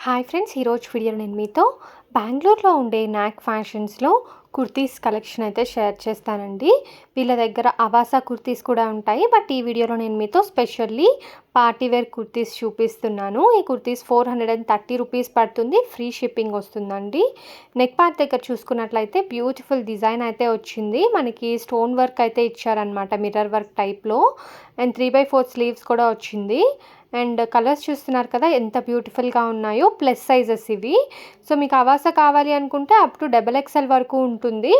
Hi friends ఈరోజు video నేను మీతో బెంగళూరులో ఉండే నాక్ ఫ్యాషన్స్లో కుర్తీస్ కలెక్షన్ అయితే షేర్ చేస్తానండి. వీళ్ళ దగ్గర అవాసా కుర్తీస్ కూడా ఉంటాయి. బట్ ఈ వీడియోలో నేను మీతో స్పెషల్లీ పార్టీవేర్ కుర్తీస్ చూపిస్తున్నాను. ఈ kurtis four hundred and thirty rupees పడుతుంది. ఫ్రీ షిప్పింగ్ వస్తుందండి. నెక్ పార్ట్ దగ్గర చూసుకున్నట్లయితే బ్యూటిఫుల్ డిజైన్ అయితే వచ్చింది. మనకి స్టోన్ వర్క్ అయితే ఇచ్చారనమాట మిర్రర్ వర్క్ టైప్లో. And three by four sleeves కూడా వచ్చింది. అండ్ కలర్స్ చూస్తున్నారు కదా ఎంత బ్యూటిఫుల్గా ఉన్నాయో ప్లస్ సైజెస్ ఇవి. సో మీకు అవాస కావాలి అనుకుంటే అప్ టు డబల్ ఎక్స్ఎల్ వరకు ఉంటుంది ఉంటుంది.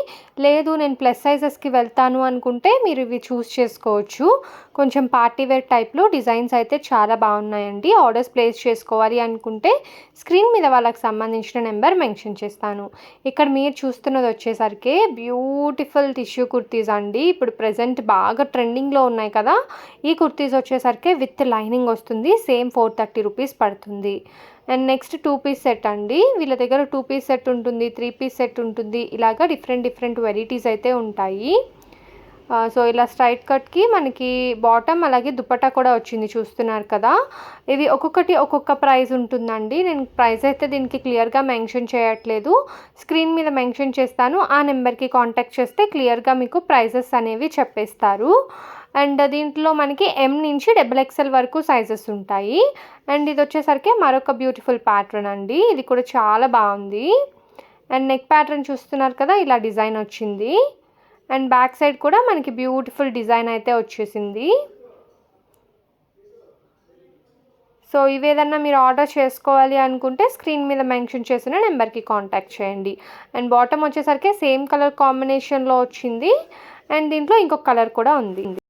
లేదు నేను ప్లస్ సైజెస్కి వెళ్తాను అనుకుంటే మీరు ఇవి చూస్ చేసుకోవచ్చు. కొంచెం పార్టీ వేర్ టైప్లో డిజైన్స్ అయితే చాలా బాగున్నాయండి. ఆర్డర్స్ ప్లేస్ చేసుకోవాలి అనుకుంటే స్క్రీన్ మీద వాళ్ళకి సంబంధించిన నెంబర్ మెన్షన్ చేస్తాను. ఇక్కడ మీరు చూస్తున్నది వచ్చేసరికి బ్యూటిఫుల్ టిష్యూ కుర్తీస్ అండి. ఇప్పుడు ప్రజెంట్ బాగా ట్రెండింగ్లో ఉన్నాయి కదా. ఈ కుర్తీస్ వచ్చేసరికి విత్ లైనింగ్ వస్తుంది. సేమ్ ఫోర్ థర్టీ రూపీస్ పడుతుంది. And next two piece set అండి. వీళ్ళ దగ్గర టూ పీస్ సెట్ ఉంటుంది త్రీ పీస్ సెట్ ఉంటుంది. ఇలాగా డిఫరెంట్ డిఫరెంట్ వెరైటీస్ అయితే ఉంటాయి. సో ఇలా స్ట్రైట్ కట్కి మనకి బాటమ్ అలాగే దుపట్టా కూడా వచ్చింది చూస్తున్నారు కదా. ఇవి ఒక్కొక్కటి ఒక్కొక్క ప్రైస్ ఉంటుందండి. నేను ప్రైస్ అయితే దీనికి క్లియర్గా మెన్షన్ చేయట్లేదు. స్క్రీన్ మీద మెన్షన్ చేస్తాను. ఆ నెంబర్కి కాంటాక్ట్ చేస్తే క్లియర్గా మీకు ప్రైజెస్ అనేవి చెప్పేస్తారు. అండ్ దీంట్లో మనకి ఎం నుంచి డబుల్ ఎక్స్ఎల్ వరకు సైజెస్ ఉంటాయి. అండ్ ఇది వచ్చేసరికి మరొక బ్యూటిఫుల్ ప్యాటర్న్ అండి. ఇది కూడా చాలా బాగుంది. అండ్ నెక్ ప్యాటర్న్ చూస్తున్నారు కదా ఇలా డిజైన్ వచ్చింది. అండ్ బ్యాక్ సైడ్ కూడా మనకి బ్యూటిఫుల్ డిజైన్ అయితే వచ్చేసింది. సో ఇవేదన్నా మీరు ఆర్డర్ చేసుకోవాలి అనుకుంటే స్క్రీన్ మీద మెన్షన్ చేసిన నెంబర్కి కాంటాక్ట్ చేయండి. అండ్ బాటమ్ వచ్చేసరికి సేమ్ కలర్ కాంబినేషన్లో వచ్చింది. అండ్ దీంట్లో ఇంకొక కలర్ కూడా ఉంది.